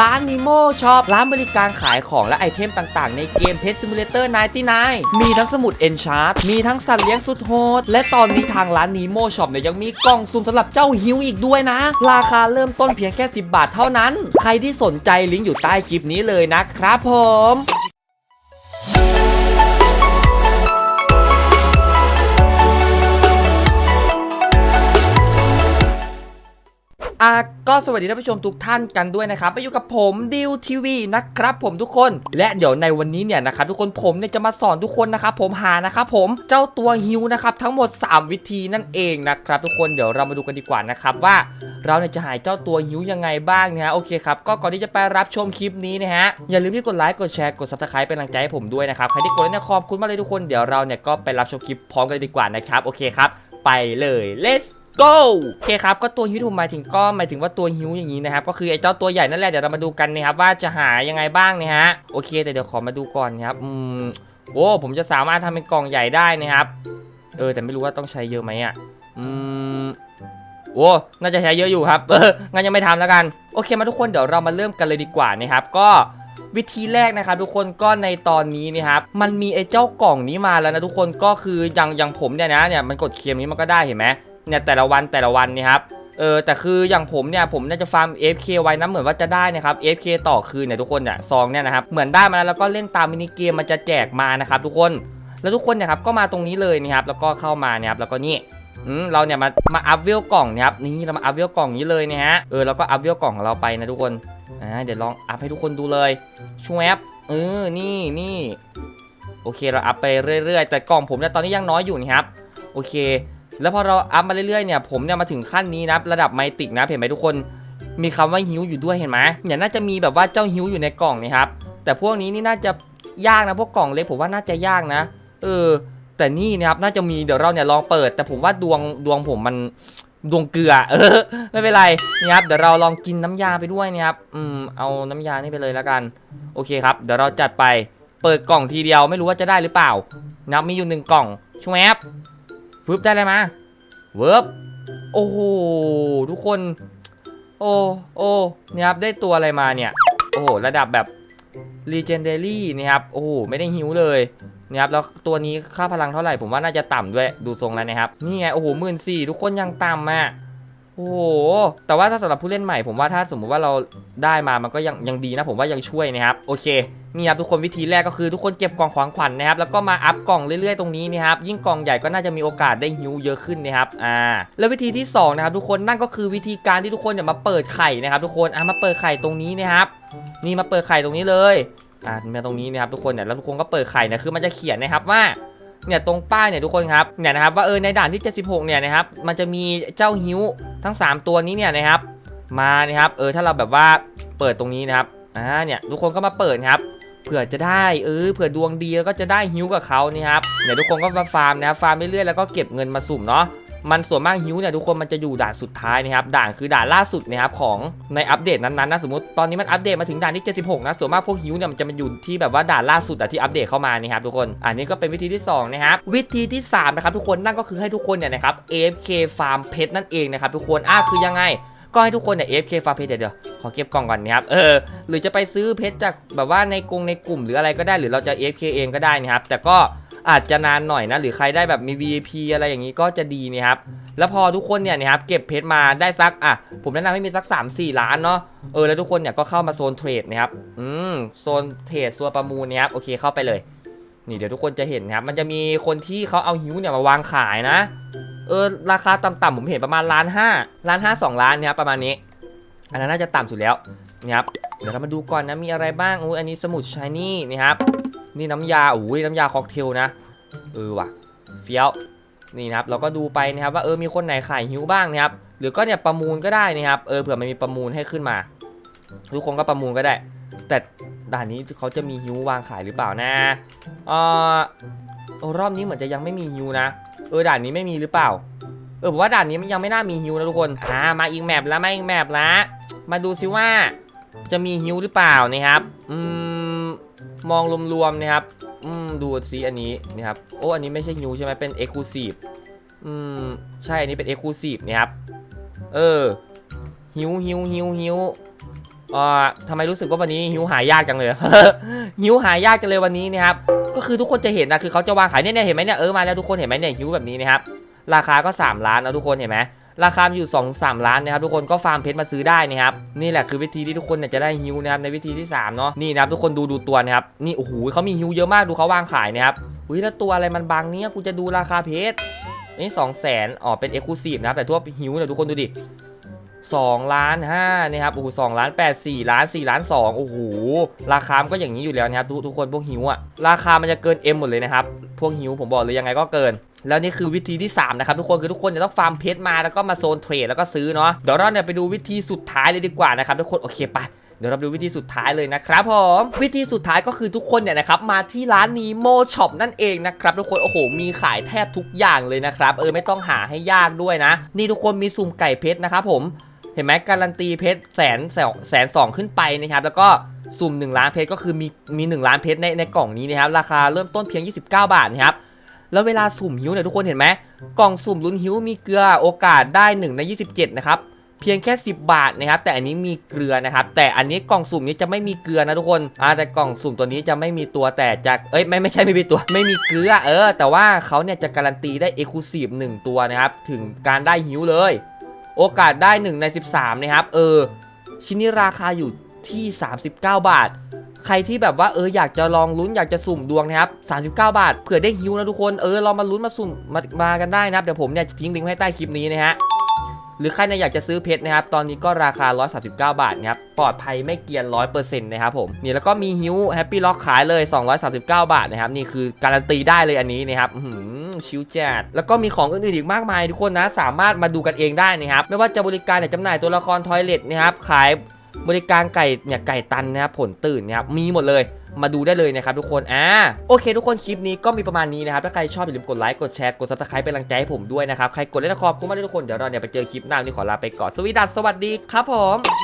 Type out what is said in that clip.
ร้านนิโมช็อปร้านบริการขายของและไอเทมต่างๆ ในเกม Pet Simulator 99 มีทั้งสมุด Enchant มีทั้งสัตว์เลี้ยงสุดโหด และตอนนี้ทางร้านนิโมช็อปเนี่ยยังมีกล่องซุ่มสำหรับเจ้าฮิวอีกด้วยนะ ราคาเริ่มต้นเพียงแค่ 10 บาทเท่านั้น ใครที่สนใจลิงก์อยู่ใต้คลิปนี้เลยนะครับผม อะก็สวัสดีท่านผู้ชมทุกท่านกันด้วยนะครับไปอยู่กับผมดิวทีวีนะครับผมทุกคน และเดี๋ยวในวันนี้เนี่ยนะครับทุกคนผมเนี่ยจะมาสอนทุกคนนะครับผมหานะครับผมเจ้าตัวฮิวนะครับทั้งหมด 3 วิธีนั่นเองนะครับทุกคนเดี๋ยวเรามาดูกันดีกว่านะครับว่าเราเนี่ยจะหายเจ้าตัวฮิวยังไงบ้างนะฮะโอเคครับก็ก่อนที่จะไปรับชมคลิปนี้นะฮะอย่าลืมที่กดไลค์กดแชร์กด subscribe เป็นกำลังใจให้ผมด้วยนะครับใครที่กดแล้วเนี่ยขอบคุณมากเลยทุกคนเดี๋ยวเราเนี่ยก็ไปรับชมคลิปพร้อมกันดีกว่านะครับโอเคครับไปเลย let's go โอเคครับก็ตัวฮิวที่ผมหมายถึงก็หมายถึงว่าตัวฮิวอย่างนี้นะครับก็คือไอ้เจ้าตัวใหญ่นั่นแหละเดี๋ยวเรามาดูกันนะครับว่าจะหายังไงบ้างนะฮะโอเค แต่เดี๋ยวขอมาดูก่อนนะครับอืมโอ้ผมจะสามารถทำเป็นกล่องใหญ่ได้นะครับเออแต่ไม่รู้ว่าต้องใช้เยอะไหมอะอืมโอ้น่าจะใช้เยอะอยู่ครับเอองั้นยังไม่ทำแล้วกันโอเคมาทุกคนเดี๋ยวเรามาเริ่มกันเลยดีกว่านะครับก็วิธีแรกนะครับทุกคนก็ในตอนนี้นะครับมันมีไอ้เจ้ากล่องนี้มาแล้วนะทุกคนก็คืออย่างอย่างผมเนี่ยนะเนี่ยมันกดเคมนี้มันก็ได้เห็นไหม เนี่ยแต่ละวันแต่ละวันเนี่ยครับเออแต่คืออย่างผมเนี่ยผมน่าจะฟาร์ม FK ไว้นะเหมือนว่าจะได้นะครับ FK ต่อคืนเนี่ยทุกคนเนี่ยซองเนี่ยนะครับเหมือนได้มาแล้วแล้วก็เล่นตามมินิเกมมันจะแจกมานะครับทุกคนแล้วทุกคนเนี่ยครับก็มาตรงนี้เลยนะครับแล้วก็เข้ามาเนี่ยครับแล้วก็นี่อืมเราเนี่ยมามาอัพเวลกล่องนะครับนี่เรามาอัพเวลกล่องนี้เลยนะฮะเออแล้วก็อัพเวลกล่องของเราไปนะทุกคนอ่าเดี๋ยวลองอัพให้ทุกคนดูเลยช่วบเออนี่นี่โอเคเราอัพไปเรื่อย ๆ แต่กล่องผมเนี่ยตอนนี้ยังน้อยอยู่นะครับโอเค แล้วพอเราอัพมาเรื่อยๆเนี่ยผมเนี่ยมาถึงขั้นนี้นะระดับไมติกนะเห็นไหมทุกคน มีคำว่าฮิวอยู่ด้วยเห็นไหมเนี่ยน่าจะมีแบบว่าเจ้าฮิวอยู่ในกล่องนี่ครับแต่พวกนี้นี่น่าจะยากนะพวกกล่องเล็กผมว่าน่าจะยากนะ เออ แต่นี่นะครับน่าจะมีเดี๋ยวเราเนี่ยลองเปิด แต่ผมว่าดวงดวงผมมันดวงเกลือ เออ ไม่เป็นไรนี่ครับเดี๋ยวเราลองกินน้ำยาไปด้วยนะครับอืมเอาน้ำยานี่ไปเลยแล้วกัน โอเคครับ เดี๋ยวเราจัดไปเปิดกล่องทีเดียวไม่รู้ว่าจะได้หรือเปล่านับมีอยู่หนึ่งกล่องช่วยแอป ฟืบได้อะไรมาเวิร์บโอ้โหทุกคน โอ้โอ้เนี่ยครับได้ตัวอะไรมาเนี่ย โอ้โหระดับแบบรีเจนเดอรี่นะครับโอ้โหไม่ได้หิวเลยนะครับแล้วตัวนี้ค่าพลังเท่าไหร่ผมว่าน่าจะต่ำด้วยดูทรงแล้วนะครับ นี่ไงโอ้โหหมื่นสี่ทุกคนยังต่ำอะ โอ้โห แต่ว่าถ้าสำหรับผู้เล่นใหม่ผมว่าถ้าสมมุติว่าเราได้มามันก็ยังยังดีนะ ผมว่ายังช่วยนะครับ โอเค นี่ครับทุกคนวิธีแรกก็คือทุกคนเก็บกล่องของขวัญนะครับ แล้วก็มาอัพกล่องเรื่อยๆตรงนี้นะครับ ยิ่งกล่องใหญ่ก็น่าจะมีโอกาสได้ฮิวเยอะขึ้นนะครับ อ่า แล้ววิธีที่สองนะครับทุกคนนั่นก็คือวิธีการที่ทุกคนเนี่ยมาเปิดไข่นะครับ ทุกคน อะมาเปิดไข่ตรงนี้นะครับ นี่มาเปิดไข่ตรงนี้เลย อ่ามาตรงนี้นะครับทุกคนเนี่ย แล้วทุกคนก็เปิดไข่นะ คือมันจะเขียนนะครับว่า เนี่ยตรงป้ายเนี่ยทุกคนครับเนี่ยนะครับว่าเออในด่านที่ 76 เนี่ยนะครับมันจะมีเจ้าฮิวทั้ง 3 ตัวนี้เนี่ยนะครับมานะครับเออถ้าเราแบบว่าเปิดตรงนี้นะครับอ่าเนี่ยทุกคนก็มาเปิดครับเผื่อจะได้เออเผื่อดวงดีแล้วก็จะได้ฮิวกับเขานี่ครับเดี๋ยวทุกคนก็มาฟาร์มนะครับฟาร์มเรื่อยๆแล้วก็เก็บเงินมาสุ่มเนาะ มันส่วนมากฮิวเนี่ยทุกคนมันจะอยู่ด่านสุดท้ายนะครับด่านคือด่านล่าสุดนะครับของในอัปเดตนั้นๆนะสมมติตอนนี้มันอัปเดตมาถึงด่านที่ 76 นะส่วนมากพวกฮิวเนี่ยมันจะมาอยู่ที่แบบว่าด่านล่าสุดอะที่อัปเดตเข้ามานี่ครับทุกคนอันนี้ก็เป็นวิธีที่สองนะครับวิธีที่สามนะครับทุกคนนั่นก็คือให้ทุกคนเนี่ยนะครับ AFK ฟาร์มเพชรนั่นเองนะครับทุกคนอะคือยังไงก็ให้ทุกคนเนี่ย AFK ฟาร์มเพชรเดี๋ยวเดี๋ยวขอเก็บกล่องก่อนนะครับเออหรือจะไปซื้อเพชรจากแบบว่าในกรงในกลุ่มหรืออะไรก็ได้หรือเราจะ AFK เองก็ได้นะครับแต่ก็ อาจจะนานหน่อยนะ หรือใครได้แบบมี VIP อะไรอย่างนี้ก็จะดีนะครับ แล้วพอทุกคนเนี่ยนะครับเก็บเพชรมาได้สักอะผมแนะนำให้มีสัก 3-4 ล้านเนาะเออแล้วทุกคนเนี่ยก็เข้ามาโซนเทรดนะครับอืมโซนเทรดโซนประมูลนะครับโอเคเข้าไปเลยนี่เดี๋ยวทุกคนจะเห็นนะครับ มันจะมีคนที่เขาเอาฮิวเนี่ยมาวางขายนะ เออราคาต่ำๆผมเห็นประมาณล้านห้าล้านห้าสองล้านนะครับประมาณนี้ อันนั้นน่าจะต่ำสุดแล้วนะครับเดี๋ยวเรามาดูก่อนนะมีอะไรบ้างอุ้ยอันนี้สมุดชายนี่นะครับนี่น้ำยาอุ้ยน้ำยาค็อกเทลนะ เออว่ะเฟี้ยวนี่นะครับเราก็ดูไปนะครับว่าเออมีคนไหนขายฮิวบ้างนะครับหรือก็เนี่ยประมูลก็ได้นะครับเออเผื่อมันมีประมูลให้ขึ้นมา ทุกคนก็ประมูลก็ได้ แต่ด่านนี้เขาจะมีฮิววางขายหรือเปล่านะเออรอบนี้เหมือนจะยังไม่มีฮิวนะเออด่านนี้ไม่มีหรือเปล่าเออผมว่าด่านนี้มันยังไม่น่ามีฮิวนะทุกคนอ่ามาอีกแมปแล้วมาอีกแมปละมาดูซิว่า จะมีฮิวหรือเปล่านะครับ อืม มองรวมๆนะครับ อืมดูซิอันนี้นะครับโอ้อันนี้ไม่ใช่ฮิวใช่ไหมเป็นเอ็กซ์คลูซีฟอืมใช่อันนี้เป็นเอ็กซ์คลูซีฟนะครับ เออฮิวฮิวฮิวฮิวเอ่อทำไมรู้สึกว่าวันนี้หิวหายากจังเลยหิวหายากจังเลยวันนี้นะครับก็คือทุกคนจะเห็นนะคือเขาจะวางขายเนี่ยเนี่ยเห็นไหมเนี่ยเออมาแล้วทุกคนเห็นไหมเนี่ยหิวแบบนี้นะครับราคาก็ 3 ล้านนะทุกคนเห็นไหม ราคาอยู่ 2 3 ล้านนะครับทุกคนก็ฟาร์มเพชรมาซื้อได้นะครับนี่แหละคือวิธีที่ทุกคนเนี่ยจะได้ฮิวนะครับในวิธีที่3เนาะนี่นะครับทุกคนดูดูตัวนะครับนี่โอ้โหเขามีฮิวเยอะมากดูเขาวางขายนะครับอุ้ยแล้วตัวอะไรมันบางเนี่ยกูจะดูราคาเพชรนี่สองแสนอ๋อเป็นเอ็กซ์คลูซีฟนะครับแต่ทั่วฮิวเนี่ยทุกคนดูดิ2ล้าน5นี่ครับโอ้โหสองล้าน8 4ล้าน4ล้าน2โอ้โหราคามันก็อย่างนี้อยู่แล้วนะครับทุกทุกคนพวกฮิวอะราคามันจะเกิน M หมดเลยนะครับพวกฮิวผมบอกเลยยังไงก็เกิน แล้วนี่คือวิธีที่ 3 นะครับทุกคนคือทุกคนจะต้องฟาร์มเพชรมาแล้วก็มาโซนเทรดแล้วก็ซื้อเนาะเดี๋ยวเราเนี่ยไปดูวิธีสุดท้ายเลยดีกว่านะครับทุกคนโอเคไปเดี๋ยวเราไปดูวิธีสุดท้ายเลยนะครับผมวิธีสุดท้ายก็คือทุกคนเนี่ยนะครับมาที่ร้านนีโมช็อปนั่นเองนะครับทุกคนโอ้โห มีขายแทบทุกอย่างเลยนะครับเออไม่ต้องหาให้ยากด้วยนะ นี่ทุกคนมีสุ่มไก่เพชรนะครับผมเห็นไหมการันตีเพชรแสนแสนแสนสองขึ้นไปนะครับแล้วก็สุ่ม1ล้านเพชรก็คือมีมี1ล้านเพชรในในกล่องนี้นะครับราคาเริ่มต้นเพียง 29 บาทนะครับ แล้วเวลาสุ่มหิวเนี่ยทุกคนเห็นไหมกล่องสุ่มลุ้นหิวมีเกลือโอกาสได้1ใน27 นะครับ เพียงแค่ 10 บาทนะครับ แต่อันนี้มีเกลือนะครับ แต่อันนี้กล่องสุ่มนี้จะไม่มีเกลือนะทุกคนอ่าแต่กล่องสุ่มตัวนี้จะไม่มีตัวแต่จะเอ้ยไม่ไม่ใช่ไม่มีตัว ไม่มีเกลือเออ แต่ว่าเขาเนี่ยจะการันตีได้เอกลูซีฟ1ตัวนะครับถึงการได้หิวเลย โอกาสได้1ใน13นะครับเออชิ้นนี้ราคาอยู่ที่ 39 บาท ใครที่แบบว่าเอออยากจะลองลุ้นอยากจะสุ่มดวงนะครับ 39 บาทเผื่อได้ฮิวนะทุกคนเออเรามาลุ้นมาสุ่มมามากันได้นะครับเดี๋ยวผมเนี่ยจะทิ้งลิงก์ไว้ให้ใต้คลิปนี้นะฮะหรือใครเนี่ยอยากจะซื้อเพชรนะครับ ตอนนี้ก็ราคา 139 บาทนะครับ ปลอดภัยไม่เกียน 100%นะครับผม นี่แล้วก็มีฮิวแฮปปี้ล็อกขายเลย 239 บาทนะครับ นี่คือการันตีได้เลยอันนี้นะครับหือชิวจัดแล้วก็มีของอื่นๆอีกมากมายทุกคนนะ สามารถมาดูกันเองได้นะครับ ไม่ว่าจะบริการเนี่ยจำหน่ายตัวละครทอยเลทนะครับ ขาย บริการไก่เนี่ยไก่ตันนะครับผลตื่นนะครับมีหมดเลยมาดูได้เลยนะครับทุกคนอ่าโอเค ทุกคนคลิปนี้ก็มีประมาณนี้นะครับถ้าใครชอบอย่าลืมกดไลค์กดแชร์กดซับสไครป์เป็นกำลังใจให้ผมด้วยนะครับใครกดไลค์ขอบคุณมากเลยทุกคนเดี๋ยวเราเนี่ยไปเจอคลิปหน้าวันนี้ขอลาไปก่อนสวีดัสสวัสดีครับผม